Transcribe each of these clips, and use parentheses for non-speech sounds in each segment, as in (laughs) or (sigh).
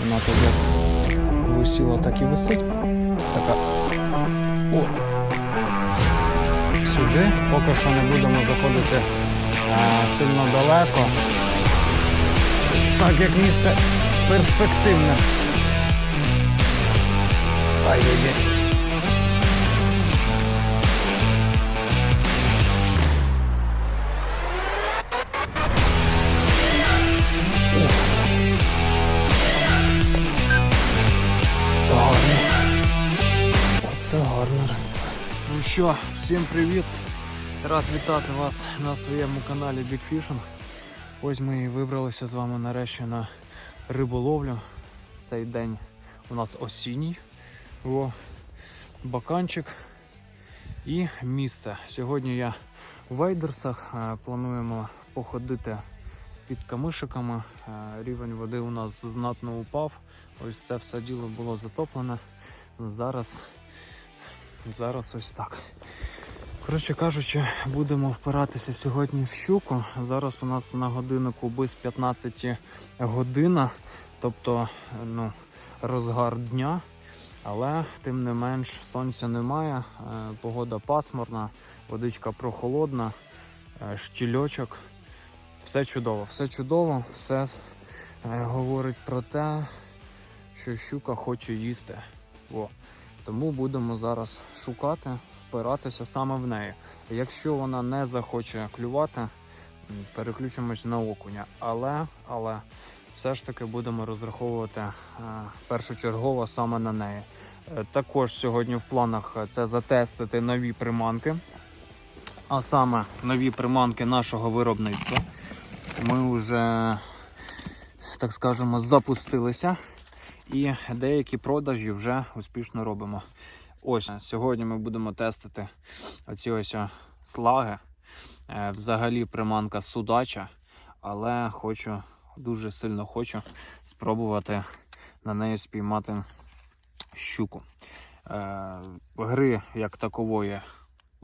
Вона тут висіла, так і висить. Така. О. Сюди. Поки що не будемо заходити а, сильно далеко. Так як місце перспективне. Ай, Гарно. Ну що, всім привіт! Рад вітати вас на своєму каналі Big Fishing. Ось ми і вибралися з вами нарешті на риболовлю. Цей день у нас осінній. О, баканчик і місце. Сьогодні я в Вейдерсах. Е, Плануємо походити під камишиками. Е, Рівень води у нас знатно упав. Ось це все діло було затоплене. Зараз, зараз ось так. Коротше кажучи, будемо впиратися сьогодні в щуку. Зараз у нас на годиннику без 15 година, тобто ну, розгар дня. Але тим не менш сонця немає, е, погода пасмурна, водичка прохолодна, е, штільочок. Все чудово, все чудово, все е, говорить про те, що щука хоче їсти. О. Тому будемо зараз шукати, впиратися саме в неї. Якщо вона не захоче клювати, переключимось на окуня. Але, але все ж таки будемо розраховувати е, першочергово саме на неї. Е, Також сьогодні в планах це затестити нові приманки, а саме нові приманки нашого виробництва. Ми вже, так скажемо, запустилися і деякі продажі вже успішно робимо. Ось сьогодні ми будемо тестити оці ось слаги. Е, Взагалі приманка судача, але хочу, дуже сильно хочу спробувати на неї спіймати щуку. Е, Гри як такової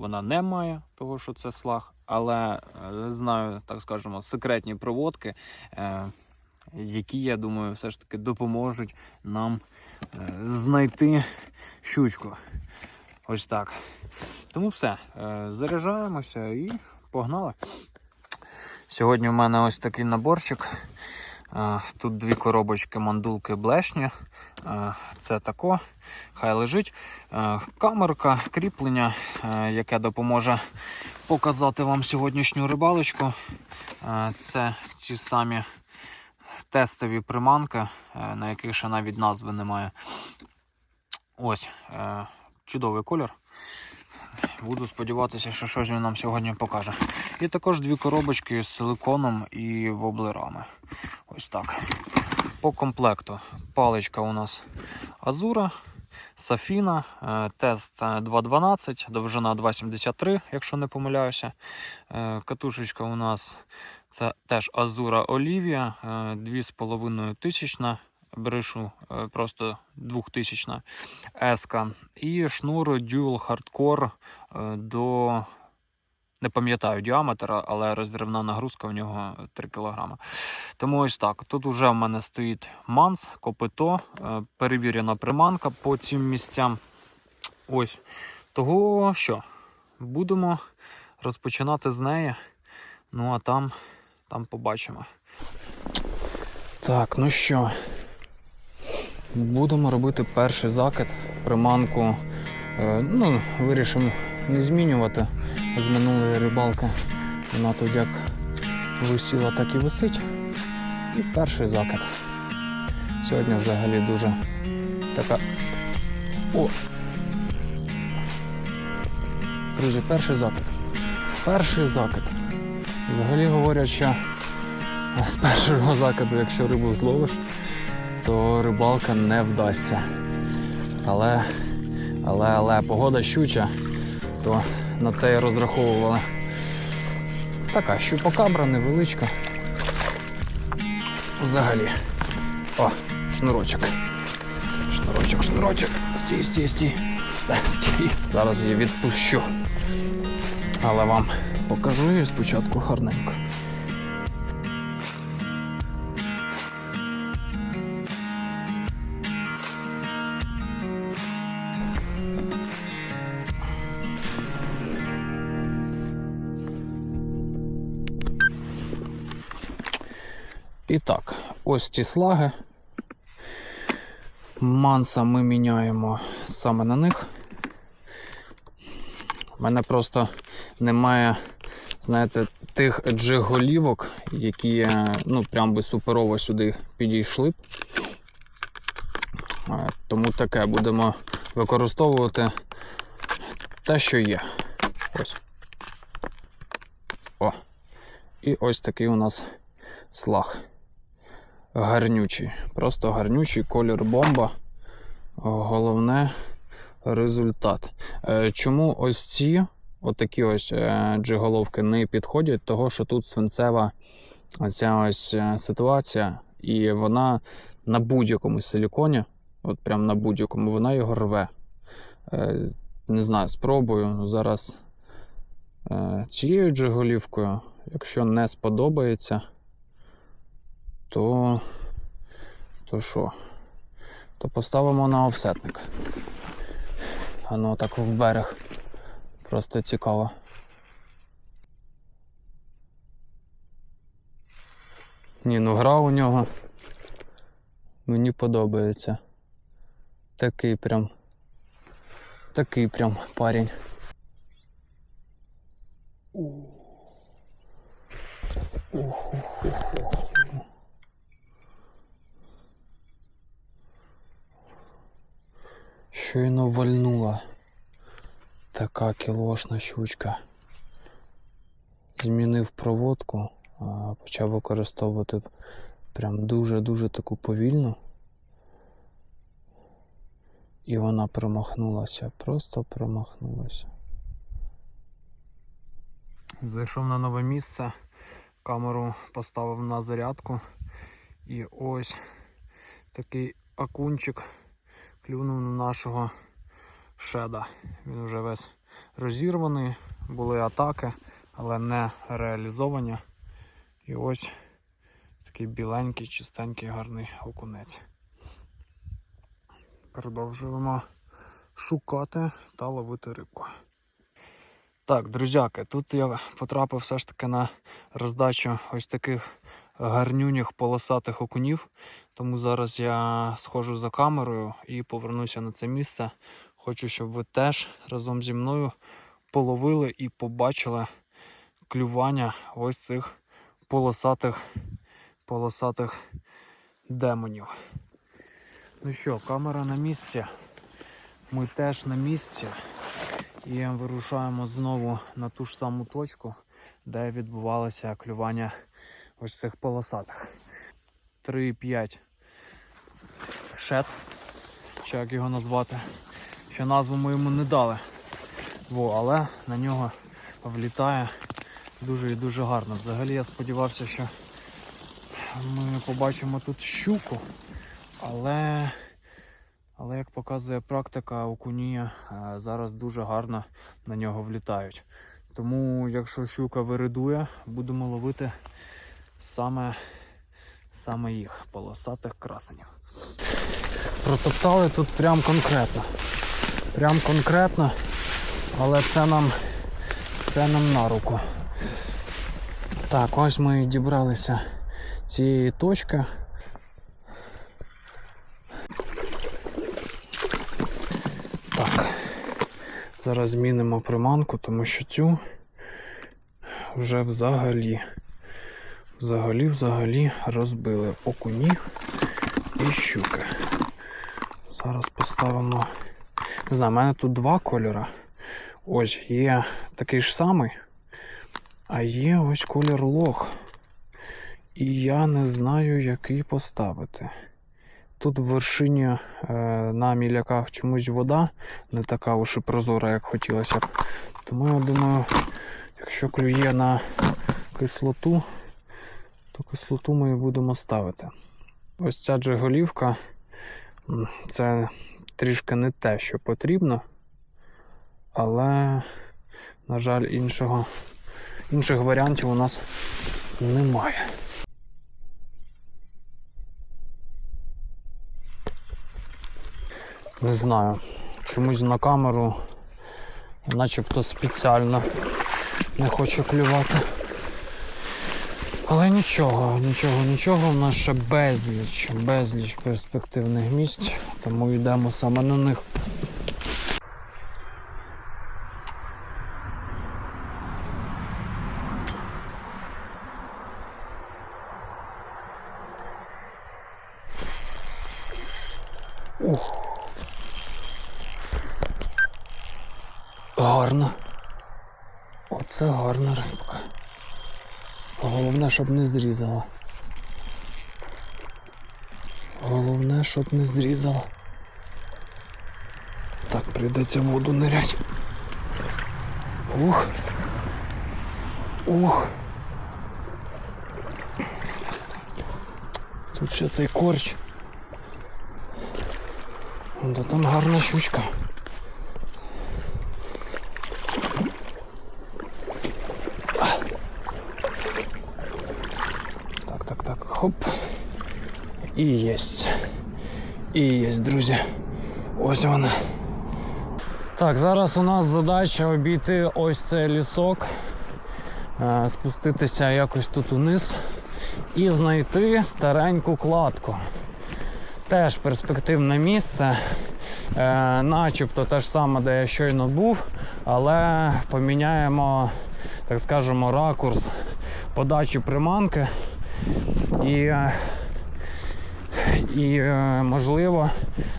вона не має, того що це слаг, але е, знаю, так скажемо, секретні проводки, е, які, я думаю, все ж таки допоможуть нам е, знайти щучку. Ось так. Тому все. Е, Заряджаємося і погнали. Сьогодні в мене ось такий наборчик. Е, Тут дві коробочки мандулки блешні. Е, Це тако, хай лежить. Камерка, кріплення, яке допоможе показати вам сьогоднішню рибалочку. Це ті самі тестові приманки, е, на яких ще навіть назви немає. Ось, е, чудовий колір. Буду сподіватися, що щось він нам сьогодні покаже. І також дві коробочки з силиконом і воблерами. Ось так. По комплекту паличка у нас Азура, Сафіна, е, тест е, 2.12, довжина 2.73, якщо не помиляюся. Катушечка у нас це теж Азура Олівія, е, 2,5 тисячна. Брешу е, просто 2000 еска. І шнур Dual Hardcore е, до. Не пам'ятаю діаметр, але розривна нагрузка в нього 3 кг. Тому ось так. Тут вже в мене стоїть манс, копито, е, перевірена приманка по цим місцям. Ось. Того що? Будемо розпочинати з неї. Ну а там, там побачимо. Так, ну що, будемо робити перший закид. Приманку е, ну, вирішимо не змінювати з минулої рибалки. Вона тут як висіла, так і висить. І перший закид. Сьогодні взагалі дуже така. О! Друзі, перший закид. Перший закид. Взагалі говорять, що з першого закиду, якщо рибу зловиш, то рибалка не вдасться. Але, але, але погода щуча, то на це і розраховували. Така щупакабра невеличка. Взагалі. О, шнурочок. Шнурочок, шнурочок. Стій, стій, стій. Та стій. Зараз її відпущу. Але вам покажу її спочатку гарненько. І так, ось ці слаги. Манса ми міняємо саме на них. У мене просто немає, знаєте, тих джиголівок, які е, ну, прям би суперово сюди підійшли б. Е, Тому таке будемо використовувати те, що є. Ось. О. І ось такий у нас слаг. Гарнючий. Просто гарнючий колір бомба. Головне результат. Е, Чому ось ці отакі ось е, джиголовки не підходять? Того, що тут свинцева ця ось е, ситуація, і вона на будь-якому силіконі, от прям на будь-якому, вона його рве. Не знаю, спробую. Зараз цією джиголівкою, якщо не сподобається, то то що? То поставимо на офсетник. А ну так в берег. Просто цікаво. Ні, ну гра у нього мені подобається. Такий прям. Такий прям парень. Щойно вальнула така кілошна щучка. Змінив проводку, почав використовувати прям дуже-дуже таку повільну. І вона промахнулася, просто промахнулася. Зайшов на нове місце, камеру поставив на зарядку. І ось такий акунчик клюнув на нашого шеда. Він вже весь розірваний, були атаки, але не реалізовані. І ось такий біленький, чистенький, гарний окунець. Продовжуємо шукати та ловити рибку. Так, друзяки, тут я потрапив все ж таки на роздачу ось таких гарнюніх полосатих окунів. Тому зараз я схожу за камерою і повернуся на це місце. Хочу, щоб ви теж разом зі мною половили і побачили клювання ось цих полосатих, полосатих демонів. Ну що, камера на місці. Ми теж на місці. І вирушаємо знову на ту ж саму точку, де відбувалося клювання ось цих полосатих. 3,5 шет, чи як його назвати. Ще назву ми йому не дали. Во, але на нього влітає дуже і дуже гарно. Взагалі я сподівався, що ми побачимо тут щуку, але, але як показує практика, окуні е, зараз дуже гарно на нього влітають. Тому, якщо щука виридує, будемо ловити саме, саме їх, полосатих красенів. Протоптали тут прям конкретно. Прям конкретно, але це нам, це нам на руку. Так, ось ми і дібралися цієї точки. Так, зараз змінимо приманку, тому що цю вже взагалі, взагалі, взагалі розбили окуні і щуки. Зараз поставимо. Не знаю, в мене тут два кольори. Ось є такий ж самий, а є ось колір лох. І я не знаю, який поставити. Тут в вершині е, на міляках чомусь вода не така уж і прозора, як хотілося б. Тому я думаю, якщо клює на кислоту, то кислоту ми будемо ставити. Ось ця джеголівка це трішки не те, що потрібно, але, на жаль, іншого, інших варіантів у нас немає. Не знаю, чомусь на камеру начебто спеціально не хочу клювати. Але нічого, нічого, нічого. У нас ще безліч, безліч перспективних місць, тому йдемо саме на них. Ух. Гарно. Оце гарна рибка. Головне, щоб не зрізала. Головне, щоб не зрізала. Так, прийдеться воду нирять. Ух. Ух. Тут ще цей корч. Да там гарна щучка. Так, так, так, хоп. І єсть. І єсть, друзі. Ось вона. Так, зараз у нас задача обійти ось цей лісок, е, спуститися якось тут униз і знайти стареньку кладку. Теж перспективне місце, е, начебто те ж саме, де я щойно був, але поміняємо, так скажемо, ракурс подачі приманки. І, е, і е, можливо,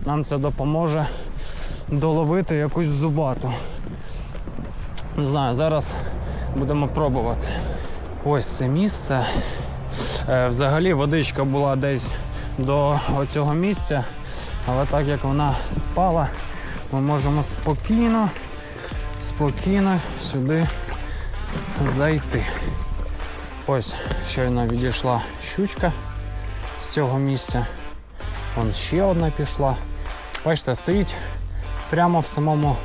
нам це допоможе доловити якусь зубату. Не знаю, зараз будемо пробувати. Ось це місце. Е, Взагалі водичка була десь до оцього місця, але так як вона спала, ми можемо спокійно, спокійно сюди зайти. Ось щойно відійшла щучка з цього місця. Вон ще одна пішла. Бачите, стоїть прямо в самому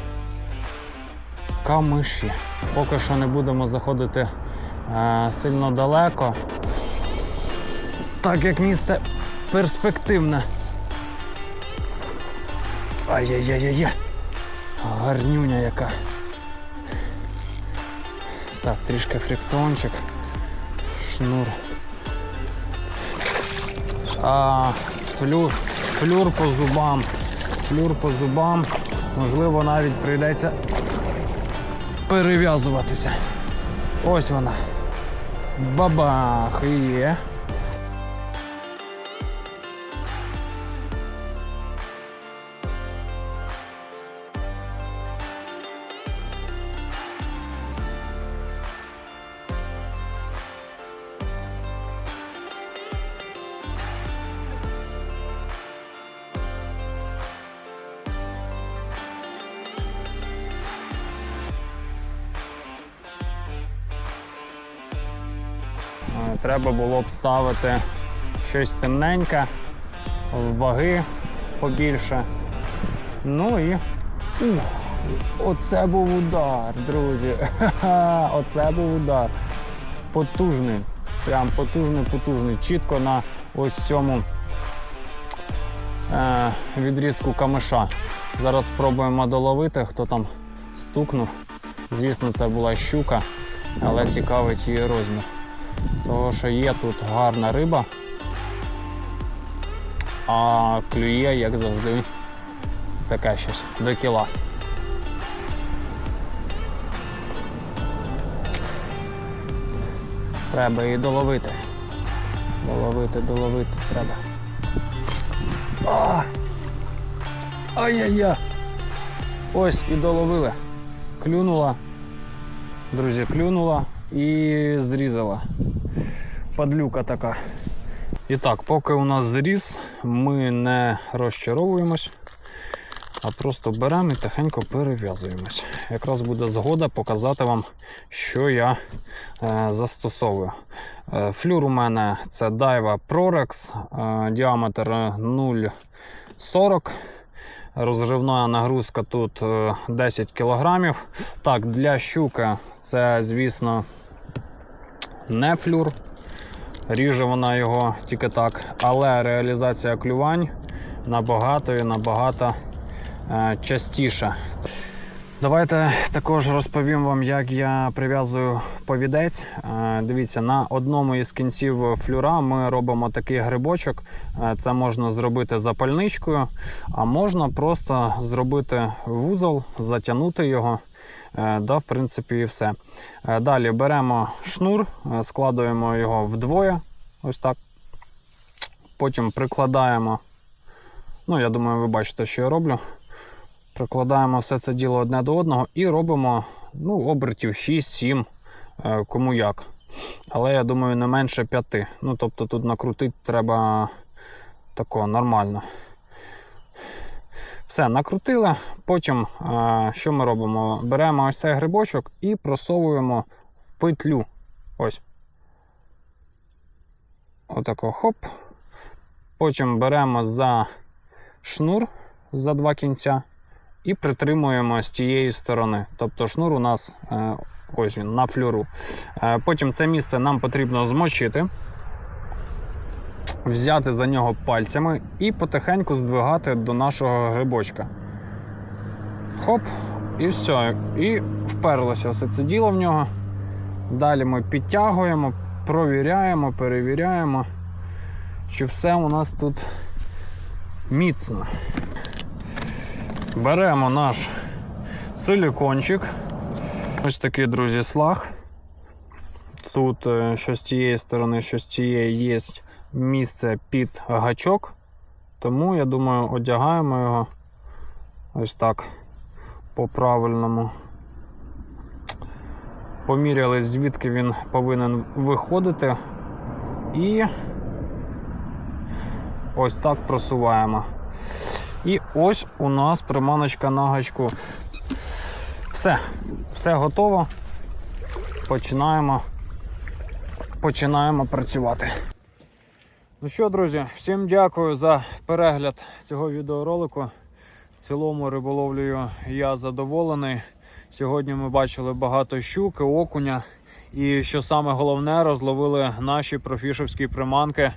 камиші. Поки що не будемо заходити е, сильно далеко, так як місце перспективне. Ай-яй-яй-яй. Гарнюня яка. Так, трішки фрикціончик. Шнур. А, флюр, флюр по зубам. Флюр по зубам. Можливо, навіть прийдеться перев'язуватися. Ось вона. Бабах є. Треба було б ставити щось темненьке, ваги побільше. Ну і. Оце був удар, друзі. (laughs) Оце був удар. Потужний. Прям потужний, потужний. Чітко на ось цьому е, відрізку камиша. Зараз спробуємо доловити, хто там стукнув. Звісно, це була щука, але цікавить її розмір. Того, що є тут гарна риба, а клює, як завжди, таке щось до кіла. Треба її доловити. Доловити, доловити треба. А! Ай-яй-яй! Ось і доловили. Клюнула. Друзі, клюнула і зрізала. Падлюка така. І так, поки у нас зріз, ми не розчаровуємось, а просто беремо і тихенько перев'язуємось. Якраз буде згода показати вам, що я е, застосовую. Е, флюр у мене це Daiwa Prorex, е, діаметр 0,40. Розривна нагрузка тут е, 10 кг. Так, для щуки це, звісно, не флюр. Ріже вона його тільки так, але реалізація клювань набагато і набагато е, частіша. Давайте також розповім вам, як я прив'язую повідець. Е, Дивіться, на одному із кінців флюра ми робимо такий грибочок. Е, Це можна зробити запальничкою, а можна просто зробити вузол, затягнути його. Е, Да, в принципі, і все. Е, Далі беремо шнур, е, складуємо його вдвоє. Ось так. Потім прикладаємо. Ну, я думаю, ви бачите, що я роблю. Прикладаємо все це діло одне до одного і робимо ну, обертів 6-7, е, кому як. Але я думаю, не менше 5. Ну, тобто тут накрутити треба тако нормально. Все, накрутили. Потім, е, що ми робимо? Беремо ось цей грибочок і просовуємо в петлю. Ось. Отако хоп. Потім беремо за шнур за два кінця і притримуємо з тієї сторони. Тобто шнур у нас е, ось він на флюру. Е, Потім це місце нам потрібно змочити, взяти за нього пальцями і потихеньку здвигати до нашого грибочка. Хоп, і все. І вперлося все це діло в нього. Далі ми підтягуємо, провіряємо, перевіряємо, чи все у нас тут міцно. Беремо наш силікончик. Ось такий, друзі, слаг. Тут е, що з тієї сторони, що з цієї є місце під гачок. Тому, я думаю, одягаємо його ось так по-правильному. Поміряли, звідки він повинен виходити. І ось так просуваємо. І ось у нас приманочка на гачку. Все, все готово. Починаємо, починаємо працювати. Ну що, друзі, всім дякую за перегляд цього відеоролику. В цілому риболовлею я задоволений. Сьогодні ми бачили багато щуки, окуня. І що саме головне, розловили наші профішовські приманки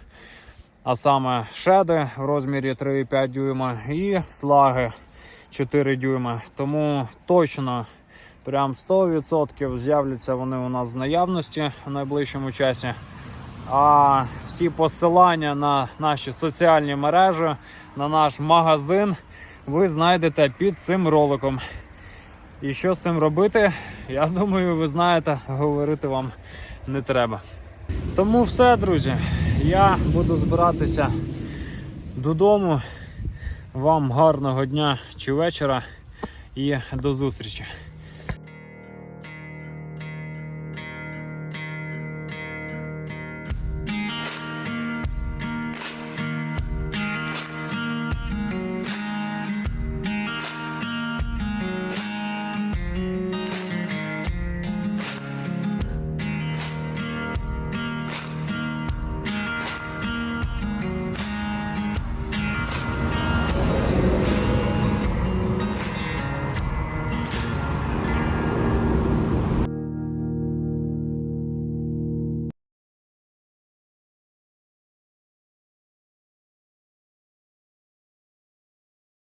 а саме шеди в розмірі 3,5 дюйма і слаги 4 дюйма. Тому точно прям 100% з'являться вони у нас в наявності в найближчому часі. А всі посилання на наші соціальні мережі, на наш магазин ви знайдете під цим роликом. І що з цим робити, я думаю, ви знаєте, говорити вам не треба. Тому все, друзі. Я буду збиратися додому. Вам гарного дня чи вечора і до зустрічі.